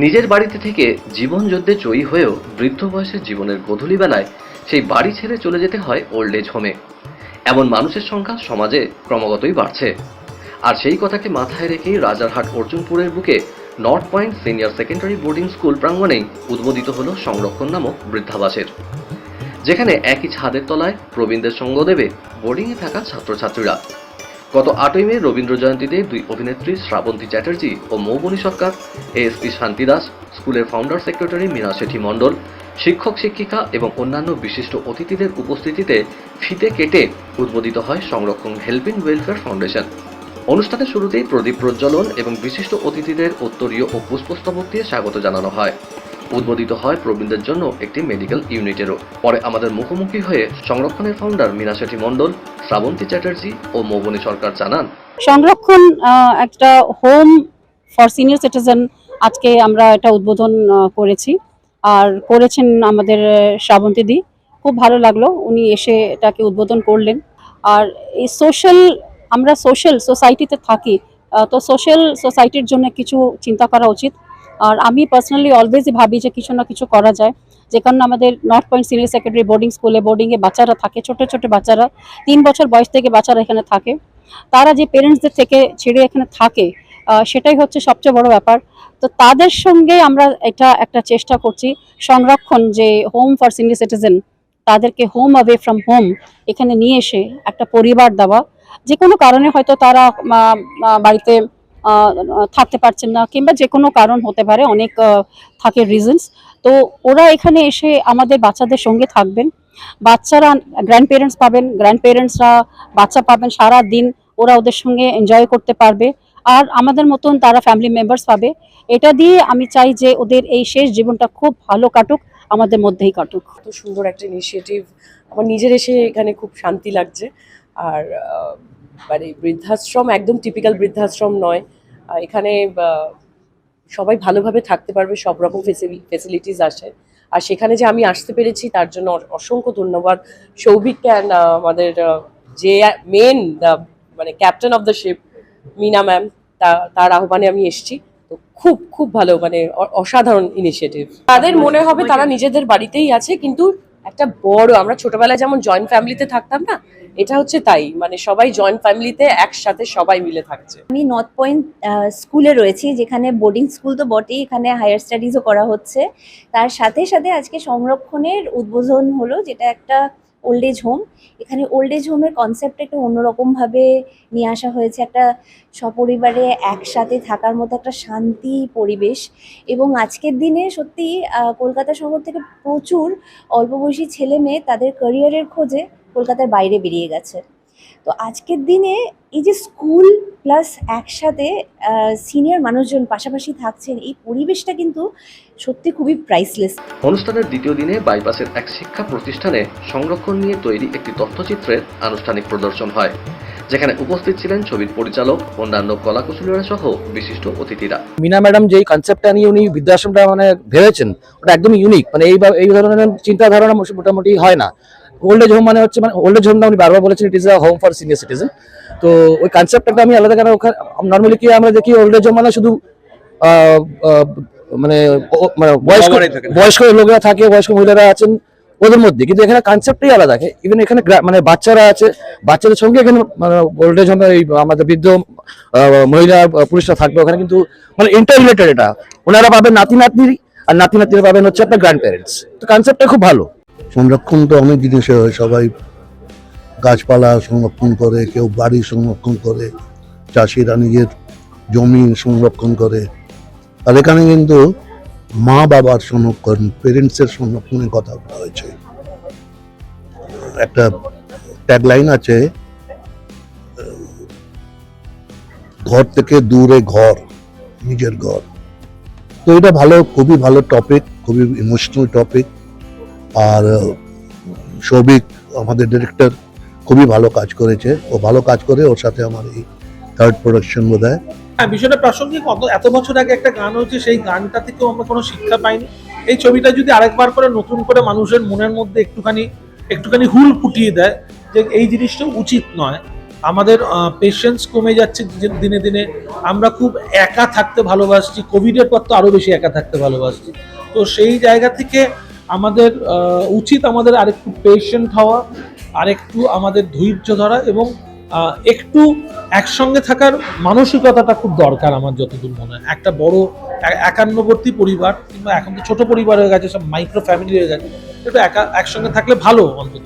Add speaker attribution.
Speaker 1: নিজের বাড়িতে থেকে জীবন যুদ্ধে জয়ী হয়েও বৃদ্ধ বয়সে জীবনের গোধূলি বেলায় সেই বাড়ি ছেড়ে চলে যেতে হয় ওল্ড এজ হোমে এমন মানুষের সংখ্যা সমাজে ক্রমাগতই বাড়ছে। আর সেই কথাকে মাথায় রেখেই রাজারহাট অর্জুনপুরের বুকে north point senior secondary boarding school প্রাঙ্গণেই উদ্বোধিত হল সংরক্ষণ নামক বৃদ্ধাবাসের। যেখানে একই ছাদের তলায় প্রবীণদের সঙ্গ দেবে বোর্ডিংয়ে থাকা ছাত্রছাত্রীরা। গত আটই মে রবীন্দ্র জয়ন্তীতে দুই অভিনেত্রী শ্রাবন্তী চ্যাটার্জি ও মৌবনী সরকার, এএসপি শান্তি দাস, স্কুলের ফাউন্ডার সেক্রেটারি মীনা শেঠি মণ্ডল, শিক্ষক শিক্ষিকা এবং অন্যান্য বিশিষ্ট অতিথিদের উপস্থিতিতে ফিতে কেটে উদ্বোধিত হয় সংরক্ষণ হেল্পিং ওয়েলফেয়ার ফাউন্ডেশন। অনুষ্ঠানের শুরুতেই প্রদীপ প্রজ্বলন এবং বিশিষ্ট অতিথিদের উত্তরীয় ও পুষ্পস্তবক দিয়ে স্বাগত জানানো হয়। উদ্বোধিত হয় প্রবীণদের জন্য একটি মেডিকেল ইউনিটেরও পরে আমাদের মুখোমুখি হয়ে সংরক্ষণের ফাউন্ডার মীনা শেঠি মণ্ডল, শ্রাবন্তী চ্যাটার্জি ও মৌবনী সরকার জানান।
Speaker 2: সংরক্ষণ একটা হোম ফর সিনিয়র সিটিজেন আজকে আমরা এটা উদ্বোধন করেছি। আর করেছেন আমাদের শ্রাবন্তী দি। খুব ভালো লাগল উনি এসে এটাকে উদ্বোধন করলেন। আর এই সোশ্যাল আমরা সোশ্যাল সোসাইটিতে থাকি তো সোশ্যাল সোসাইটির জন্য কিছু চিন্তা করা উচিত। আর আমি পার্সোনালি অলওয়েজই ভাবি যে কিছু না কিছু করা যায়। যে কারণে আমাদের north point senior secondary boarding স্কুলে বোর্ডিংয়ে বাচ্চারা থাকে, ছোট ছোট বাচ্চারা, তিন বছর বয়স থেকে বাচ্চারা এখানে থাকে। তারা যে পেরেন্টসদের থেকে ছেড়ে এখানে থাকে সেটাই হচ্ছে সবচেয়ে বড় ব্যাপার। তো তাদের সঙ্গে আমরা এটা একটা চেষ্টা করছি, সংরক্ষণ যে হোম ফর সিনিয়র সিটিজেন তাদেরকে হোম অ্যাওয়ে ফ্রম হোম এখানে নিয়ে এসে একটা পরিবার দেওয়া। যে কোনো কারণে হয়তো তারা বাড়িতে থাকতে পারছেন না কিংবা যে কোনো কারণ হতে পারে, অনেক থাকে রিজনস তো ওরা এখানে এসে আমাদের বাচ্চাদের সঙ্গে থাকবেন। বাচ্চারা গ্র্যান্ড পেরেন্টস পাবেন গ্র্যান্ড পেরেন্টসরা বাচ্চা পাবেন সারা দিন ওরা ওদের সঙ্গে এনজয় করতে পারবে। আর আমাদের মতন তারা ফ্যামিলি মেম্বার্স পাবে। এটা দিয়ে আমি চাই যে ওদের এই শেষ জীবনটা খুব ভালো কাটুক, আমাদের মধ্যেই কাটুক।
Speaker 3: এত সুন্দর একটা ইনিশিয়েটিভ আমার নিজের এসে এখানে খুব শান্তি লাগছে। আর মানে বৃদ্ধাশ্রম একদম টিপিক্যাল বৃদ্ধাশ্রম নয়। এখানে সবাই ভালোভাবে থাকতে পারবে, সব রকম ফেসিলিটিস আসে। আর সেখানে যে আমি আসতে পেরেছি, তার জন্য অসংখ্য ধন্যবাদ। সৌভিককে অ্যান্ড আমাদের যে মেন মানে captain of the ship Meena ma'am তার আহ্বানে আমি এসেছি। তো খুব খুব ভালো মানে অসাধারণ ইনিশিয়েটিভ তাদের মনে হবে তারা নিজেদের বাড়িতেই আছে, কিন্তু একটা বড়, আমরা ছোটবেলায় যেমন জয়েন্ট ফ্যামিলিতে থাকতাম না এটা হচ্ছে তাই মানে সবাই জয়েন্ট ফ্যামিলিতে একসাথে সবাই মিলে থাকছে।
Speaker 4: আমি নর্থ পয়েন্ট স্কুলে রয়েছি, যেখানে বোর্ডিং স্কুল তো বটেই, এখানে হায়ার স্টাডিজও করা হচ্ছে। তার সাথে সাথে আজকে সংরক্ষণের উদ্বোধন হলো, যেটা একটা ওল্ড এজ হোম এখানে ওল্ড এজ হোমের কনসেপ্ট একটু অন্যরকমভাবে নিয়ে আসা হয়েছে। একটা সপরিবারে একসাথে থাকার মতো একটা শান্তি পরিবেশ। এবং আজকের দিনে সত্যি কলকাতা শহর থেকে প্রচুর অল্প বয়সী ছেলে মেয়ে তাদের ক্যারিয়ারের খোঁজে কলকাতার বাইরে বেরিয়ে গেছে। তো আজকের দিনে এই যে স্কুল প্লাস একসাথে সিনিয়র মানুষজন পাশাপাশি থাকছেন এই পরিবেশটা কিন্তু সত্যি খুবই প্রাইসলেস
Speaker 1: অনুষ্ঠানের দ্বিতীয় দিনে বাইপাসের এক শিক্ষা প্রতিষ্ঠানে সংরক্ষণ নিয়ে তৈরি একটি তথ্যচিত্রের আনুষ্ঠানিক প্রদর্শন হয় যেখানে উপস্থিত ছিলেন ছবির পরিচালক অন্যান্য কলাকুশলীরা সহ বিশিষ্ট অতিথিরা।
Speaker 5: মিনা ম্যাডাম যেই কনসেপ্টটা নিয়ে উনি বৃদ্ধাশ্রমটা মানে ভেবেছেন ওটা একদম ইউনিক মানে এই এই ধরনের চিন্তাধারণা মোটামুটি হয় না। ওল্ড এজ হোম মানে হচ্ছে মানে ওল্ড এজ হোমটা উনি বারবার বলেছেন it is a home for senior citizen তো ওই কনসেপ্টটা আমি আলাদা কেন ওখানে নর্মালি কি আমরা দেখি ওল্ড এজ হোম মানে শুধু মানে মানে বয়স্ক বয়স্ক লোকেরা থাকে বয়স্ক মহিলারা আছেন ওদের মধ্যে কিন্তু এখানে কনসেপ্টই আলাদা। এখানে এখানে মানে বাচ্চারা আছে বাচ্চাদের সঙ্গে এখানে মানে ওল্ড এজ হোমে এই আমাদের বৃদ্ধ মহিলা পুরুষরা থাকবে ওখানে কিন্তু মানে ইন্টার রিলেটেড এটা। ওনারা পাবেন নাতি নাতনি আর নাতি নাতনিরা পাবেন হচ্ছে আপনার গ্র্যান্ড প্যারেন্টস তো কনসেপ্টটা খুব ভালো।
Speaker 6: সংরক্ষণ তো অনেক জিনিসে হয়, সবাই গাছপালা সংরক্ষণ করে, কেউ বাড়ি সংরক্ষণ করে, চাষিরা নিজের জমি সংরক্ষণ করে। আর এখানে কিন্তু মা বাবার সংরক্ষণ পেরেন্টসের সংরক্ষণের কথা বলা হয়েছে। একটা ট্যাগলাইন আছে ঘর থেকে দূরে ঘর, নিজের ঘর। তো এটা ভালো, খুবই ভালো টপিক খুবই ইমোশনাল টপিক আর সৌভিক আমাদের ডিরেক্টর খুবই ভালো কাজ করেছে। ও ভালো কাজ করে ওর সাথে আমার এই থার্ড প্রোডাকশন বোধ হয়।
Speaker 7: হ্যাঁ বিষয়টা প্রাসঙ্গিক। এত বছর আগে একটা গান হয়েছে, সেই গানটা থেকেও আমরা কোনো শিক্ষা পাইনি। এই ছবিটা যদি আরেকবার করে নতুন করে মানুষের মনের মধ্যে একটুখানি একটুখানি হুল ফুটিয়ে দেয় যে এই জিনিসটা উচিত নয়। আমাদের পেশেন্স কমে যাচ্ছে দিনে দিনে আমরা খুব একা থাকতে ভালোবাসছি। কোভিডের পর তো আরও বেশি একা থাকতে ভালোবাসছি। তো সেই জায়গা থেকে আমাদের উচিত আমাদের আরেকটু পেশেন্ট হওয়া, আরেকটু আমাদের ধৈর্য ধরা এবং একটু একসঙ্গে থাকার মানসিকতাটা খুব দরকার আমার যতদূর মনে হয়। একটা বড় একান্নবর্তী পরিবার কিংবা এখন তো ছোটো পরিবার হয়ে গেছে, সব মাইক্রো ফ্যামিলি হয়ে গেছে, একটু একা, একসঙ্গে থাকলে ভালো অন্তত।